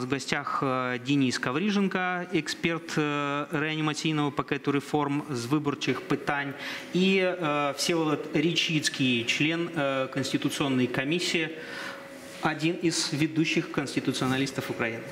нас в гостях е, Денис Ковриженко, експерт е, реанімаційного пакету реформ з виборчих питань, і е, Всеволод Річицький, член е, Конституційної комісії, один із ведущих конституціоналістів України.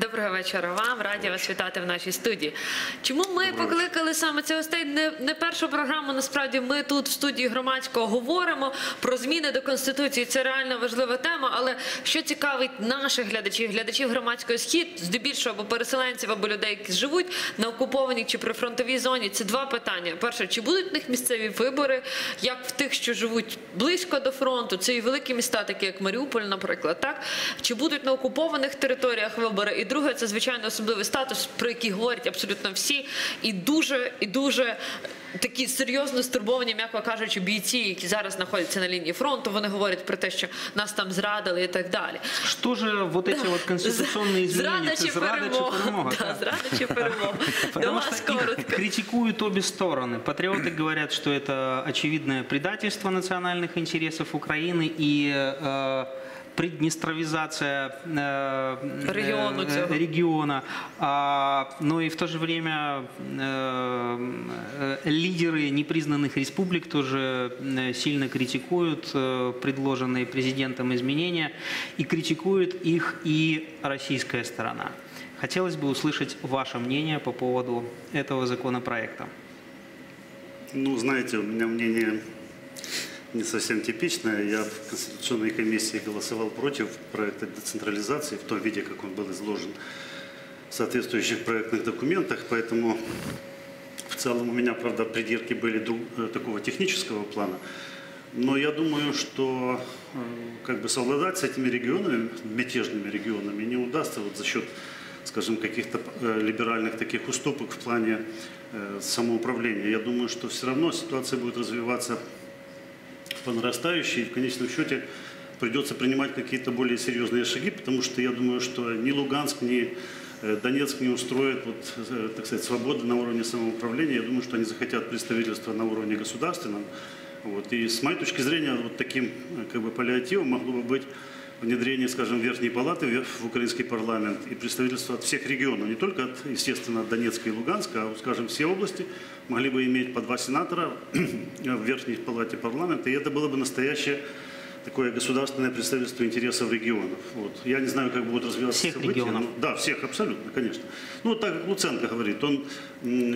Доброго вечора вам. Раді вас вітати в нашій студії. Чому ми покликали саме цих гостей? Не, не першу програму. Насправді ми тут в студії громадського говоримо про зміни до конституції. Це реально важлива тема. Але що цікавить наших глядачів, глядачів громадського схід, здебільшого або переселенців, або людей, які живуть на окупованій чи прифронтовій зоні. Це два питання. Перше, чи будуть в них місцеві вибори, як в тих, що живуть близько до фронту, це і великі міста, такі як Маріуполь, наприклад, так чи будуть на окупованих територіях вибори? І друге, це звичайно особливий статус, про який говорять абсолютно всі, і дуже і дуже такі серйозно стурбовані, м'яко кажучи, бійці, які зараз знаходяться на лінії фронту. Вони говорять про те, що нас там зрадили і так далі. Что же вот эти вот конституционные изменения? Зрада Это чи зрада чи перемога? перемога? Да, Так. зрада чи перемога. До Потому вас что их коротко. критикуют обе стороны. Патриоты говорят, что это очевидное предательство национальных интересов Украины и э, приднестровизация э, Региону э, региона. А, но и в то же время э, э, лидеры непризнанных республик тоже э, сильно критикуют э, предложенные президентом изменения и критикует их и российская сторона. Хотелось бы услышать ваше мнение по поводу этого законопроекта. Ну, знаете, у меня мнение не совсем типичное. Я в Конституционной комиссии голосовал против проекта децентрализации в том виде, как он был изложен в соответствующих проектных документах, поэтому в целом у меня, правда, придирки были э, такого технического плана. Но я думаю, что э, как бы совладать с этими регионами, мятежными регионами, не удастся вот за счет, скажем, каких-то э, либеральных таких уступок в плане самоуправления. Я думаю, что все равно ситуация будет развиваться по нарастающей, и в конечном счете придется принимать какие-то более серьезные шаги, потому что я думаю, что ни Луганск, ни э, Донецк не устроят, вот, э, так сказать, свободы на уровне самоуправления. Я думаю, что они захотят представительства на уровне государственном. Вот. И с моей точки зрения, вот таким э, как бы, паллиативом могло бы быть внедрение, скажем, Верхней Палаты в украинский парламент и представительство от всех регионов, не только от, естественно, от Донецка и Луганска, а, скажем, все области могли бы иметь по два сенатора в Верхней Палате парламента, и это было бы настоящее такое государственное представительство интересов регионов. Вот. Я не знаю, как будут развиваться Всех события. регионов. но- да, всех, абсолютно, конечно. Ну, так как Луценко говорит, он,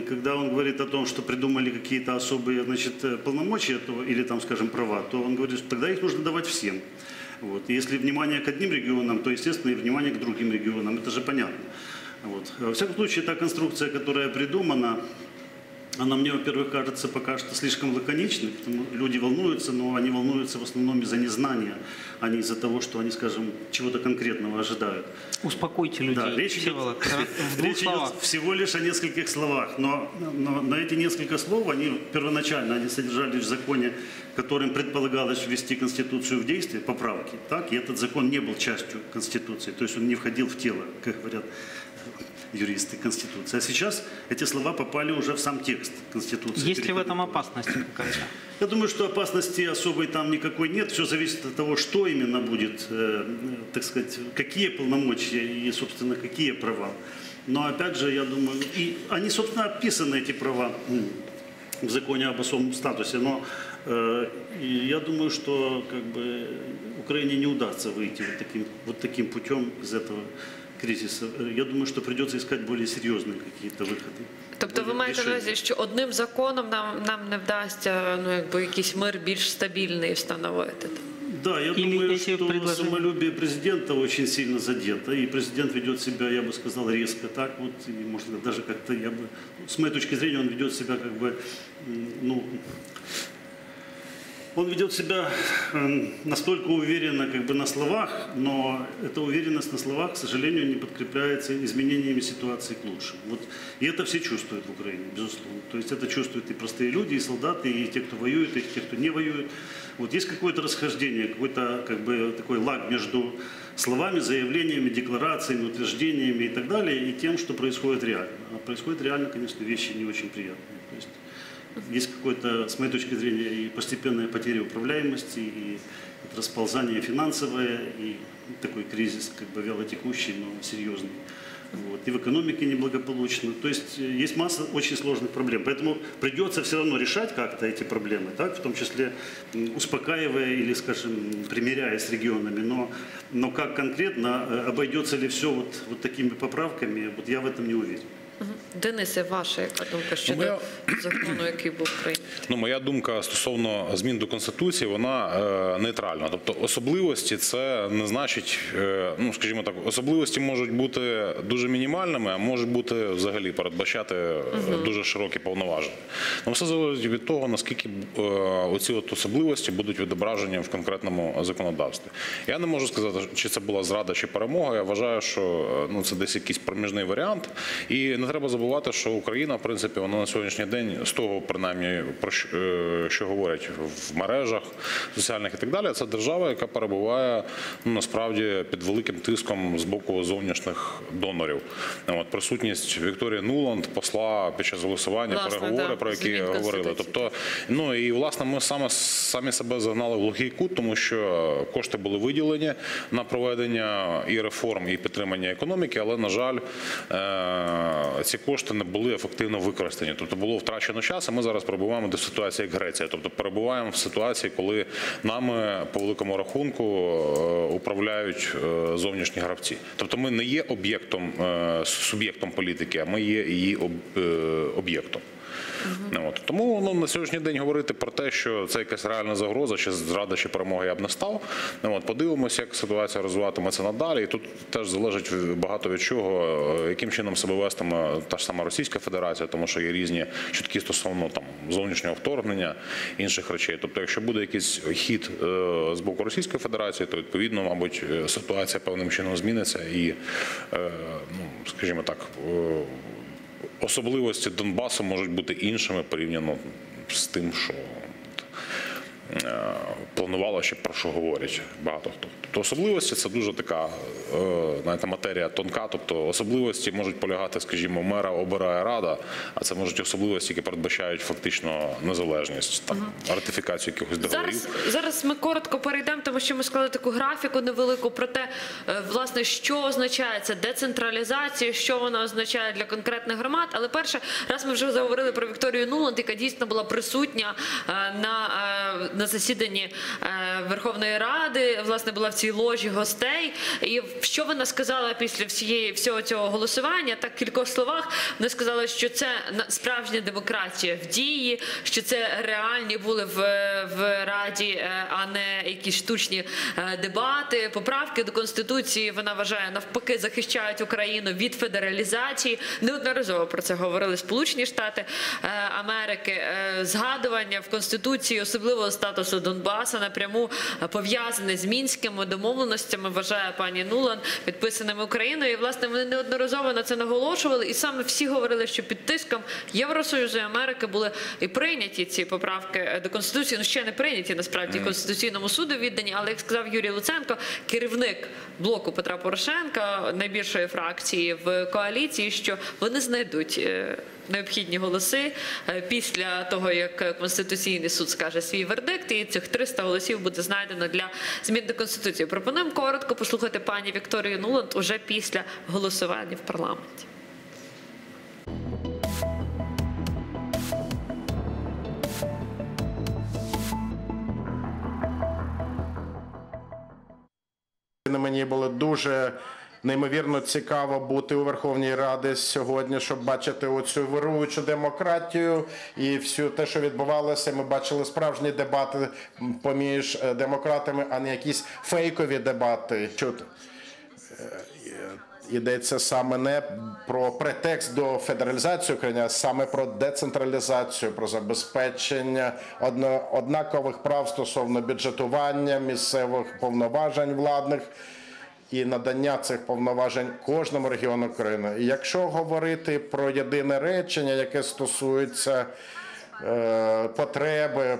когда он говорит о том, что придумали какие-то особые значит, э, полномочия то, или, там, скажем, права, то он говорит, что тогда их нужно давать всем. Вот. И если внимание к одним регионам, то, естественно, и внимание к другим регионам. Это же понятно. Вот. Во всяком случае, та конструкция, которая придумана, она мне, во-первых, кажется пока что слишком лаконичной, потому люди волнуются, но они волнуются в основном из-за незнания, а не из-за того, что они, скажем, чего-то конкретного ожидают. Успокойте людей. Да, речь идет, в речь идет всего лишь о нескольких словах, но, но на эти несколько слов, они первоначально они содержались в законе, которым предполагалось ввести Конституцию в действие, поправки, так, и этот закон не был частью Конституции, то есть он не входил в тело, как говорят юристы Конституции. А сейчас эти слова попали уже в сам текст Конституции. Есть ли в этом опасность какая-то? я думаю, что опасности особой там никакой нет. Все зависит от того, что именно будет, э, так сказать, какие полномочия и, собственно, какие права. Но опять же, я думаю, и они, собственно, описаны, эти права, в законе об особом статусе. Но и я думаю, что как бы, Украине не удастся выйти вот таким, вот таким путем из этого кризиса. Э, Я думаю, что придется искать более серьезные какие-то выходы. Тобто ви более маєте на решения. увазі, що одним законом нам, нам не вдасться ну, якби якийсь мир більш стабільний встановити. Да, я Или думаю, эти что предложения- самолюбие президента очень сильно задето, и президент ведет себя, я бы сказал, резко так вот, и может даже как-то я бы, с моей точки зрения, он ведет себя как бы, м, ну, он ведет себя э, настолько уверенно как бы на словах, но эта уверенность на словах, к сожалению, не подкрепляется изменениями ситуации к лучшему. Вот, и это все чувствуют в Украине, безусловно. То есть это чувствуют и простые люди, и солдаты, и те, кто воюет, и те, кто не воюет. Вот есть какое-то расхождение, какой-то как бы такой лаг между словами, заявлениями, декларациями, утверждениями и так далее, и тем, что происходит реально. А происходит реально, конечно, вещи не очень приятные. То есть есть какое-то, с моей точки зрения, и постепенная потеря управляемости, и расползание финансовое, и такой кризис как бы вялотекущий, но серьезный. Вот. И в экономике неблагополучно. То есть э, есть масса очень сложных проблем. Поэтому придется все равно решать как-то эти проблемы, так? в том числе успокаивая или, скажем, примиряя с регионами. Но, но как конкретно, э, обойдется ли все вот, вот такими поправками, вот я в этом не уверен. Денисе, ваша яка думка щодо моя- закону, який був прийнятий? Ну, моя думка стосовно змін до конституції, вона е, нейтральна. Тобто особливості це не значить, е, ну скажімо так, особливості можуть бути дуже мінімальними, а можуть бути взагалі передбачати е, дуже широкі повноваження. Ну, все залежить від того, наскільки е, оці от особливості будуть відображені в конкретному законодавстві. Я не можу сказати, чи це була зрада чи перемога. Я вважаю, що е, ну це десь якийсь проміжний варіант. І не треба забувати, що Україна, в принципі, вона на сьогоднішній день з того, принаймні, про що, е, що говорять в мережах соціальних і так далі, це держава, яка перебуває ну, насправді під великим тиском з боку зовнішніх донорів. От присутність Вікторії Нуланд, посла під час голосування, Власне, переговори, да, про які говорили. Тобто, ну і власне ми саме самі себе загнали в глухий кут, тому що кошти були виділені на проведення і реформ, і підтримання економіки, але на жаль, е, ці кошти не були ефективно використані. Тобто було втрачено час. а Ми зараз перебуваємо до ситуації як Греція. Тобто перебуваємо в ситуації, коли нами по великому рахунку е, управляють е, зовнішні гравці. Тобто ми не є об'єктом е, суб'єктом політики, а ми є її об- об'єктом. От. Тому ну, на сьогоднішній день говорити про те, що це якась реальна загроза, чи зрада, чи перемога я б не став. От. Подивимося, як ситуація розвиватиметься надалі. І тут теж залежить багато від чого, е, яким чином себе вестиме та ж сама Російська Федерація, тому що є різні чутки стосовно там зовнішнього вторгнення інших речей. Тобто, якщо буде якийсь хід е, з боку Російської Федерації, то відповідно, мабуть, е, ситуація певним чином зміниться і, ну, скажімо так. Особливості Донбасу можуть бути іншими порівняно з тим, що планувало ще про що говорять багато хто. Тобто особливості це дуже така е, знаєте, матерія тонка. Тобто особливості можуть полягати, скажімо, мера обирає рада, а це можуть особливості, які передбачають фактично незалежність, там ратифікацію якихось договорів. Зараз, зараз ми коротко перейдемо, тому що ми склали таку графіку невелику про те, е, власне, що означає це децентралізація, що вона означає для конкретних громад. Але перше, раз ми вже заговорили про Вікторію Нуланд, яка дійсно була присутня е, на, е, на засіданні е, Верховної Ради, власне, була в цій ложі гостей. І що вона сказала після всієї всього цього голосування? Так в кількох словах вона сказала, що це справжня демократія в дії, що це реальні були в, в раді, е, а не якісь штучні е, дебати. Поправки до конституції вона вважає навпаки захищають Україну від федералізації. Неодноразово про це говорили Сполучені Штати Америки. Згадування в конституції особливого статусу Донбаса напряму е, пов'язане з мінськими домовленостями. Вважає пані Нулан, підписаними Україною. І власне вони неодноразово на це наголошували. І саме всі говорили, що під тиском Євросоюзу і Америки були і прийняті ці поправки е, до конституції. Ну ще не прийняті насправді конституційному суду віддані. Але як сказав Юрій Луценко, керівник блоку Петра Порошенка, найбільшої фракції в коаліції, що вони знайдуть. Необхідні голоси е, після того, як Конституційний суд скаже свій вердикт, і цих 300 голосів буде знайдено для змін до Конституції. Пропонуємо коротко послухати пані Вікторію Нуланд уже після голосування в парламенті. Мені було дуже неймовірно цікаво бути у Верховній Раді сьогодні, щоб бачити оцю вируючу демократію і всю те, що відбувалося. Ми бачили справжні дебати поміж е, демократами, а не якісь фейкові дебати. Чути. Йдеться саме не про претекст до федералізації України, а саме про децентралізацію, про забезпечення однакових прав стосовно бюджетування, місцевих повноважень владних і надання цих повноважень кожному регіону країни. І якщо говорити про єдине речення, яке стосується е, потреби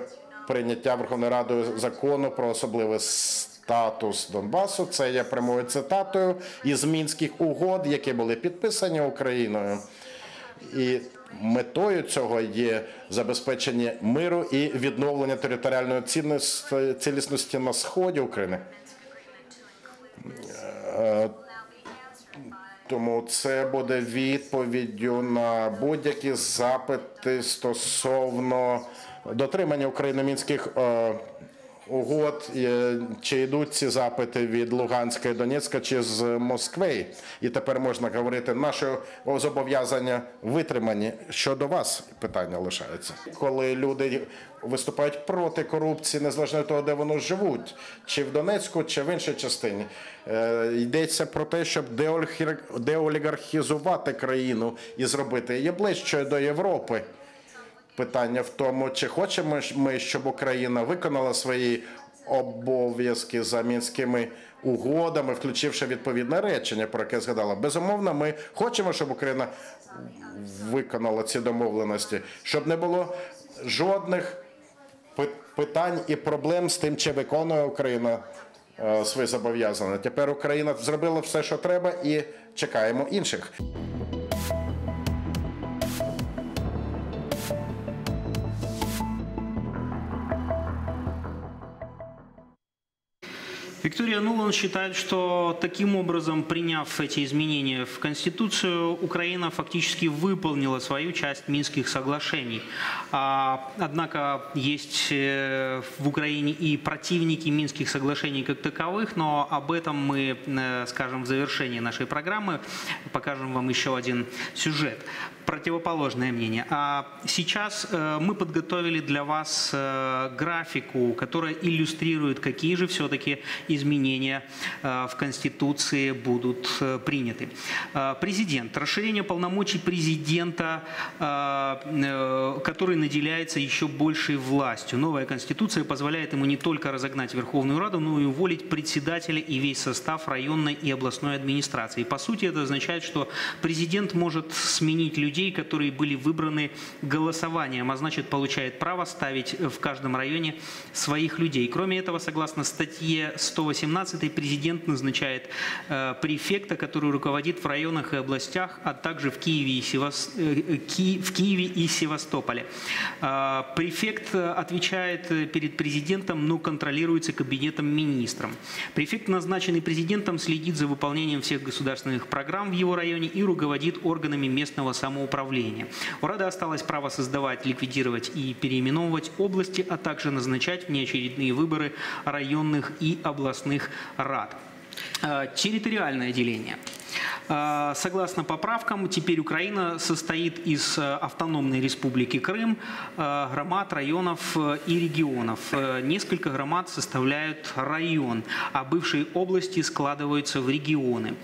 прийняття Верховною Радою закону про особливий статус Донбасу. Це є прямою цитатою із мінських угод, які були підписані Україною. І метою цього є забезпечення миру і відновлення територіальної цілісності на сході України. Тому це буде відповіддю на будь-які запити стосовно дотримання України мінських е, угод. Е, Чи йдуть ці запити від Луганська і Донецька, чи з Москви? І тепер можна говорити, наші зобов'язання витримані. Щодо вас питання лишається. Коли люди виступають проти корупції, незалежно від того, де вони живуть, чи в Донецьку, чи в іншій частині. Е, Йдеться про те, щоб деолігарх- деолігархізувати країну і зробити її ближчою до Європи. Питання в тому, чи хочемо ми, щоб Україна виконала свої обов'язки за мінськими угодами, включивши відповідне речення, про яке згадала. Безумовно, ми хочемо, щоб Україна виконала ці домовленості, щоб не було жодних питань і проблем з тим, чи виконує Україна е, свої зобов'язання. Тепер Україна зробила все, що треба, і чекаємо інших. Виктория Нуланд считает, что таким образом, приняв эти изменения в Конституцию, Украина фактически выполнила свою часть Минских соглашений. А, Однако есть э, в Украине и противники Минских соглашений как таковых, но об этом мы э, скажем в завершении нашей программы, покажем вам еще один сюжет. Противоположное мнение. А сейчас э, мы подготовили для вас графику, которая иллюстрирует, какие же все-таки изменения э, в Конституции будут э, приняты. Э, Президент. Расширение полномочий президента, который наделяется еще большей властью. Новая Конституция позволяет ему не только разогнать Верховную Раду, но и уволить председателя и весь состав районной и областной администрации. По сути, это означает, что президент может сменить людей, которые были выбраны голосованием, а значит, получает право ставить в каждом районе своих людей. Кроме этого, согласно статье 118, президент назначает э, префекта, который руководит в районах и областях, а также в Киеве и, Севас- э, Ки- в Киеве и Севастополе. Э, Префект отвечает перед президентом, но контролируется кабинетом министром. Префект, назначенный президентом, следит за выполнением всех государственных программ в его районе и руководит органами местного самоуправления. У Рады осталось право создавать, ликвидировать и переименовывать области, а также назначать внеочередные выборы районных и областных рад. Э, Территориальное деление. Э, Согласно поправкам, теперь Украина состоит из э, автономной республики Крым, э, громад, районов э, и регионов. Несколько громад составляют район, а бывшие области складываются в регионы.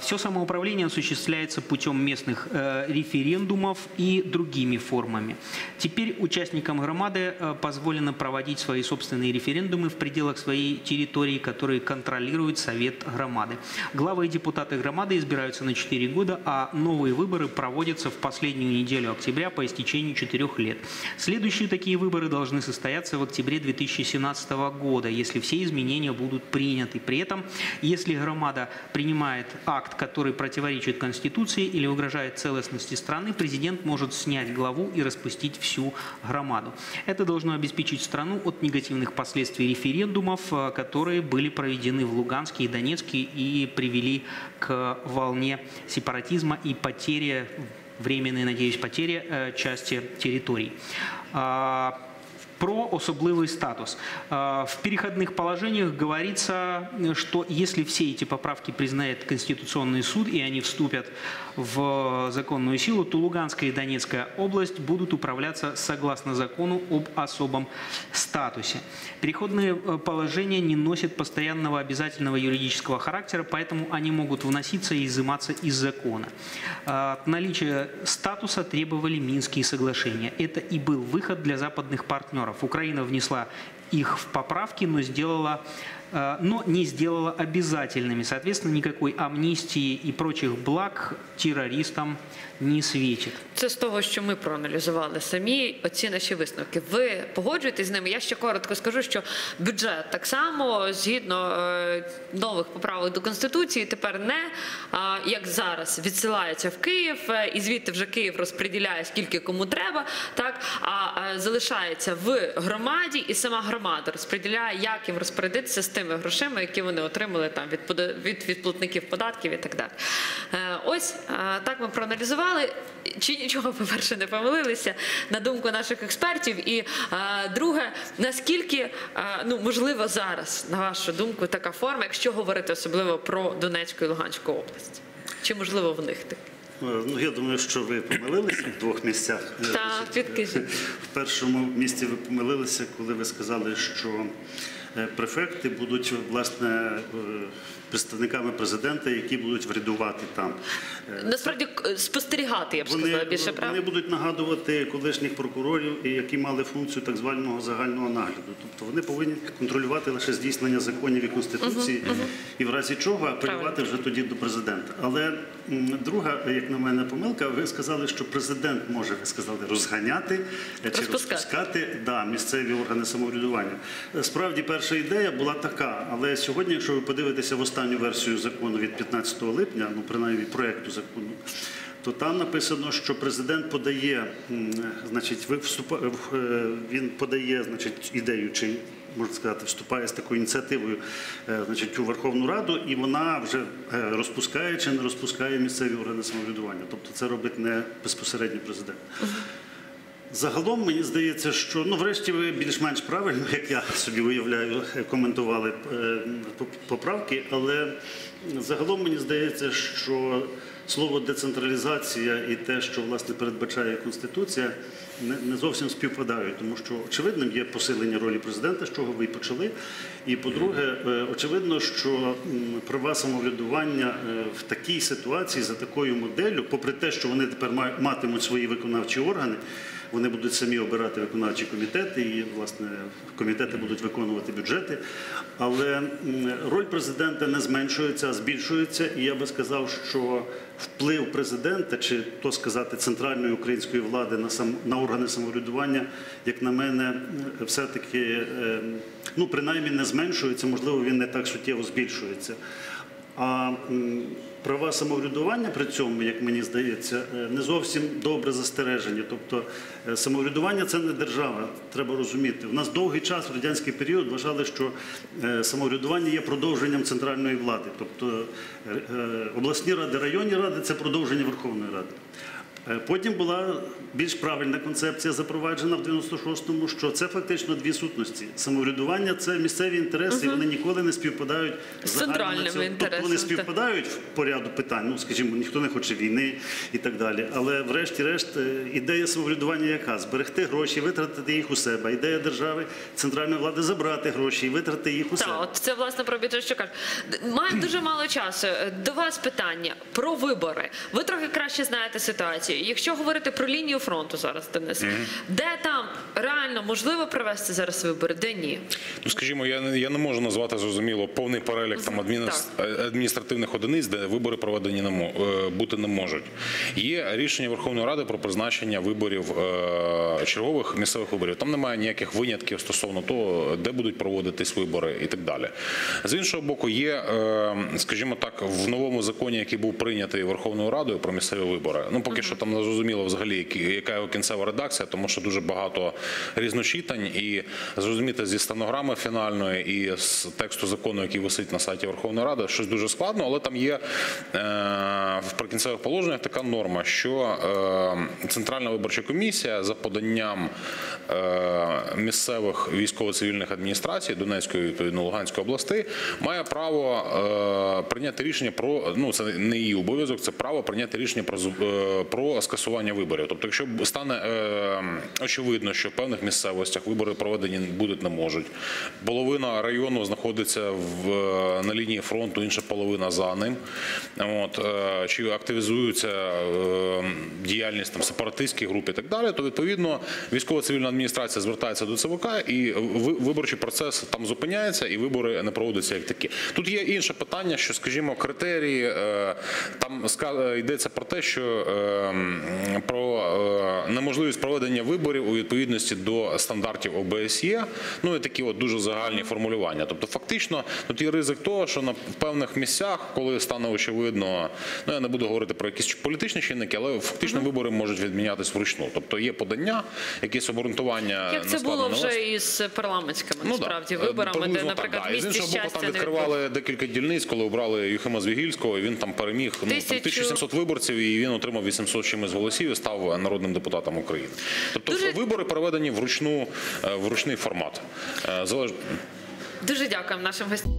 Все самоуправление осуществляется путем местных референдумов и другими формами. Теперь участникам громады позволено проводить свои собственные референдумы в пределах своей территории, которые контролирует Совет громады. Главы и депутаты громады избираются на 4 года, а новые выборы проводятся в последнюю неделю октября по истечению 4 лет. Следующие такие выборы должны состояться в октябре 2017 года, если все изменения будут приняты. При этом, если громада принимает акт, который противоречит Конституции или угрожает целостности страны, президент может снять главу и распустить всю громаду. Это должно обеспечить страну от негативных последствий референдумов, э, которые были проведены в Луганске и Донецке и привели к волне сепаратизма и потери, временные, надеюсь, потере э, части территорий. А, про особливий статус. Э, В переходных положениях говорится, что если все эти поправки признает Конституционный суд и они вступят в законную силу, то Луганская и Донецкая область будут управляться согласно закону об особом статусе. Переходные э, положения не носят постоянного обязательного юридического характера, поэтому они могут вноситься и изыматься из закона. Э, От наличия статуса требовали Минские соглашения. Это и был выход для западных партнеров. Украина внесла их в поправки, но сделала но не сделала обязательными. Соответственно, никакой амнистии и прочих благ террористам не светит. Це з того, що ми проаналізували самі оці наші висновки. Ви погоджуєтесь з ними? Я ще коротко скажу, що бюджет так само згідно е, нових поправок до конституції тепер не як зараз відсилається в Київ, е, і звідти вже Київ розподіляє скільки кому треба, так а е, залишається в громаді, і сама громада розподіляє, як їм розпорядитися з тими грошима, які вони отримали там від від, від платників податків і так далі. Е, Ось е, так ми проаналізували. Чи нічого, по-перше, не помилилися на думку наших експертів. І е, друге, наскільки ну можливо зараз, на вашу думку, така форма, якщо говорити особливо про Донецьку і Луганську область? Чи можливо в них так? Е, Ну, я думаю, що ви помилилися в двох місцях. Так, підкажіть. В першому місці ви помилилися, коли ви сказали, що префекти будуть власне е, представниками президента, які будуть врядувати там. Е, Насправді спостерігати, я б сказала, Вони, більше вони будуть нагадувати колишніх прокурорів, які мали функцію так званого загального нагляду. Тобто вони повинні контролювати лише здійснення законів і конституції, і в разі чого апелювати вже тоді до президента. Але друга, як на мене, помилка. Ви сказали, що президент може ви сказали розганяти е, чи Розпускати. да, місцеві органи самоврядування. Е, Справді, перша ідея була така, але сьогодні, якщо ви подивитеся в останню версію закону від 15 липня, ну принаймні проекту закону. То там написано, що президент подає, значить, вступа, е, він подає, значить, ідею чи можна сказати, вступає з такою ініціативою, е, значить, у Верховну Раду, і вона вже е, розпускає чи не розпускає місцеві органи самоврядування. Тобто це робить не безпосередньо президент. Загалом мені здається, що ну, врешті ви більш-менш правильно, як я собі уявляю, коментували е, поправки, але загалом мені здається, що слово децентралізація і те, що власне передбачає Конституція, не, зовсім співпадають, тому що очевидним є посилення ролі президента, з чого ви і почали. І по-друге, е, очевидно, що права самоврядування е, в такій ситуації за такою моделлю, попри те, що вони тепер ма- матимуть свої виконавчі органи. Вони будуть самі обирати виконавчі комітети, і власне комітети будуть виконувати бюджети. Але роль президента не зменшується, а збільшується. І я би сказав, що вплив президента, чи то сказати центральної української влади на сам на органи самоврядування, як на мене, все-таки е, ну принаймні не зменшується, можливо, він не так суттєво збільшується. А права самоврядування при цьому, як мені здається, е, не зовсім добре застережені. Тобто е, самоврядування це не держава, треба розуміти. У нас довгий час в радянський період вважали, що е, самоврядування є продовженням центральної влади. Тобто обласні ради, районні ради це продовження Верховної Ради. Е, Потім була більш правильна концепція запроваджена в 96-му, що це фактично дві сутності. Самоврядування це місцеві інтереси, і вони ніколи не співпадають З центральними національними. Тобто вони співпадають в поряду питань. Ну скажімо, ніхто не хоче війни і так далі. Але врешті-решт е, ідея самоврядування яка? Зберегти гроші, витратити їх у себе. Ідея держави, центральної влади забрати гроші і витратити їх у себе. Так, от це власне про бюджет, що. Д- Маємо дуже мало часу. Е, До вас питання про вибори. Ви трохи краще знаєте ситуацію. Якщо говорити про лінію фронту зараз, Денис, де там реально можливо провести зараз вибори, де ні? Ну, скажімо, я не я не можу назвати зрозуміло повний перелік там адміністр- е, адміністративних одиниць, де вибори проведені не мо- е, бути не можуть. Є рішення Верховної Ради про призначення виборів е, чергових місцевих виборів. Там немає ніяких винятків стосовно того, де будуть проводитись вибори і так далі. З іншого боку, є, е, скажімо так, в новому законі, який був прийнятий Верховною Радою про місцеві вибори. Ну поки що там не зрозуміло взагалі, яка його кінцева редакція, тому що дуже багато різночитань і зрозуміти зі стенограми фінальної і з тексту закону, який висить на сайті Верховної Ради, щось дуже складно, але там є е, в прикінцевих положеннях така норма, що е, Центральна виборча комісія за поданням е, місцевих військово-цивільних адміністрацій Донецької відповідно Луганської областей має право прийняти рішення про ну це не її обов'язок, це право прийняти рішення про про скасування виборів. Тобто, якщо стане е, очевидно, що в певних місцевостях вибори проведені будуть не можуть. Половина району знаходиться в на лінії фронту, інша половина за ним. От е, чи активізується е, діяльність там сепаратистських груп і так далі, то відповідно військово-цивільна адміністрація звертається до ЦВК і виборчий процес там зупиняється, і вибори не проводяться як такі. Тут є інше питання, що, скажімо, критерії е, там е, йдеться про те, що е, про е, неможливість проведення виборів у відповідності до стандартів ОБСЄ. Ну і такі от дуже загальні формулювання. Тобто, фактично, тут є ризик того, що на певних місцях, коли стане очевидно, ну я не буду говорити про якісь політичні чинники, але фактично вибори можуть відмінятись вручну. Тобто є подання, якісь обґрунтування Як це було вже із парламентськими Ну, насправді да. виборами, де, наприклад, да. Місті іншого боку, щастя там не відкривали декілька дільниць, коли обрали Юхима Звігільського, і він там переміг ну, там, Тисячу. 1700 виборців, і він отримав 800 чимось голосів і став народним депутатом України. Тобто Дуже- вибори проведені вручну, вручний формат. Е, Залеж... Дуже дякуємо нашим гостям.